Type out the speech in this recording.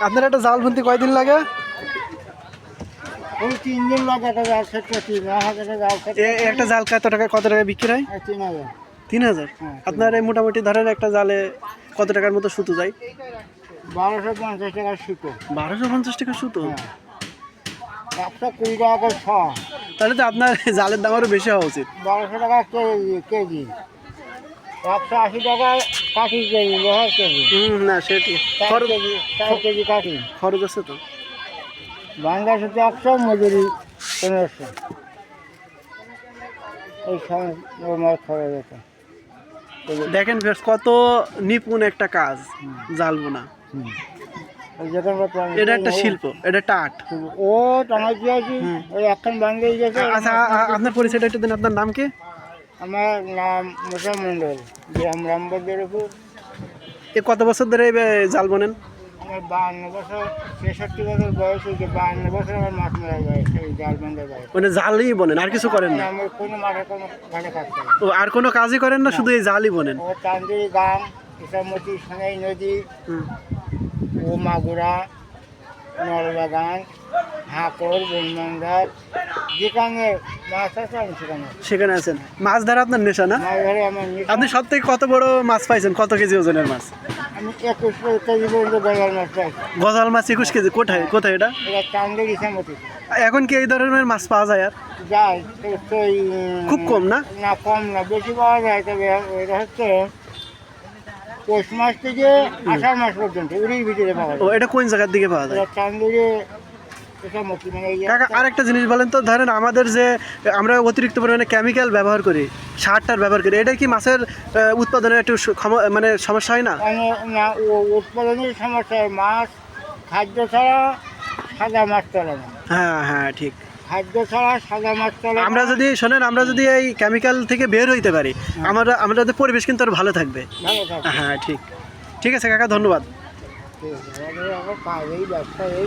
আপনার একটা জাল বুনতে কয়দিন লাগে? ওই তিন দিন লাগে একটা জাল সেট করছি হাজার জাল সেট একটা জাল কত টাকা কত টাকা বিক্রি হয়? তিন হাজার। তিন হাজার? হ্যাঁ। আপনার এই মোটামুটি ধরেন একটা জালে কত টাকার মতো সুতো যায়? বারোশো পঞ্চাশ টাকার সুতো। বারোশো পঞ্চাশ টাকা সুতো? হ্যাঁ। একশো কুড়ি টাকা করে ছ তাহলে তো আপনার জালের দাম আরও বেশি হওয়া উচিত। বারোশো টাকা কেজি কেজি। একশো আশি টাকা কাঠি কেজি লোহার কেজি। হুম না সেটি। খরচ কেজি চার কেজি কাঠি। খরচ আছে তো? বাংলা সুতো একশো মজুরি পনেরোশো। এই সময় খরচ হতো দেখেন ভিউয়ার্স, কত নিপুণ একটা কাজ জাল বোনা হুম। ওই যেখানে এটা একটা শিল্প এটা একটা আর্ট। ও টানা দিয়েছি ওই একখান গেছে। আচ্ছা আপনার পরিচয়টা একটু দিন আপনার নাম কি? আমার নাম মোসা মণ্ডল গ্রাম রামবদেরপুর। এ কত বছর ধরে জাল বোনেন? আমার বাহান্ন বছর ছেষট্টি বছর বয়স হয়েছে বাহান্ন বছর আমার মাছ মারা বয়স এই জাল বান্ধা বয়স। মানে জালই বোনেন আর কিছু করেন না? আমার কোনো মাঠে কোনো ঘাটে কাজ করে ও আর কোনো কাজই করেন না শুধু এই জালই বোনেন? ও চান্দিরি গান ইসামতি সোনাই নদী হুম। ও মাগুরা নলবাগান হাকর বনমান্দার যেখানে মাছ আছে আমি সেখানে সেখানে আছেন। মাছ ধরা আপনার নেশা না? মাছ ধরে আমার নিশা। আপনি সব থেকে কত বড় মাছ পাইছেন? কত কেজি ওজনের মাছ? আমি একুশ কেজি পর্যন্ত গজাল মাছ পাইছি। গজাল মাছ একুশ কেজি। কোথায়? কোথায় এটা? এটা চান্দির ইসামতি এখন কি এই ধরনের মাছ পাওয়া যায় আর? যায় তো খুব কম না? না কম না বেশি পাওয়া যায় তবে এটা হচ্ছে পৌষ মাস থেকে আষাঢ় মাস পর্যন্ত এরই ভিতরে পাওয়া ও যায়। এটা কোন জায়গার দিকে পাওয়া যায়? এটা চান্দিরে কাকা আরেকটা জিনিস বলেন তো ধরেন আমাদের যে আমরা অতিরিক্ত পরিমাণে কেমিক্যাল ব্যবহার করি সারটার ব্যবহার করি এটা কি মাছের উৎপাদনে একটু মানে সমস্যা হয় না? উৎপাদনের সমস্যা মাছ খাদ্য ছাড়া সাদা মাছ চলে না। হ্যাঁ হ্যাঁ ঠিক। খাদ্য ছাড়া সাদা মাছ চলে আমরা যদি শোনেন আমরা যদি এই কেমিক্যাল থেকে বের হইতে পারি আমরা আমাদের পরিবেশ কিন্তু আর ভালো থাকবে। হ্যাঁ ঠিক। ঠিক আছে কাকা ধন্যবাদ। ঠিক আছে ব্যবসা এই।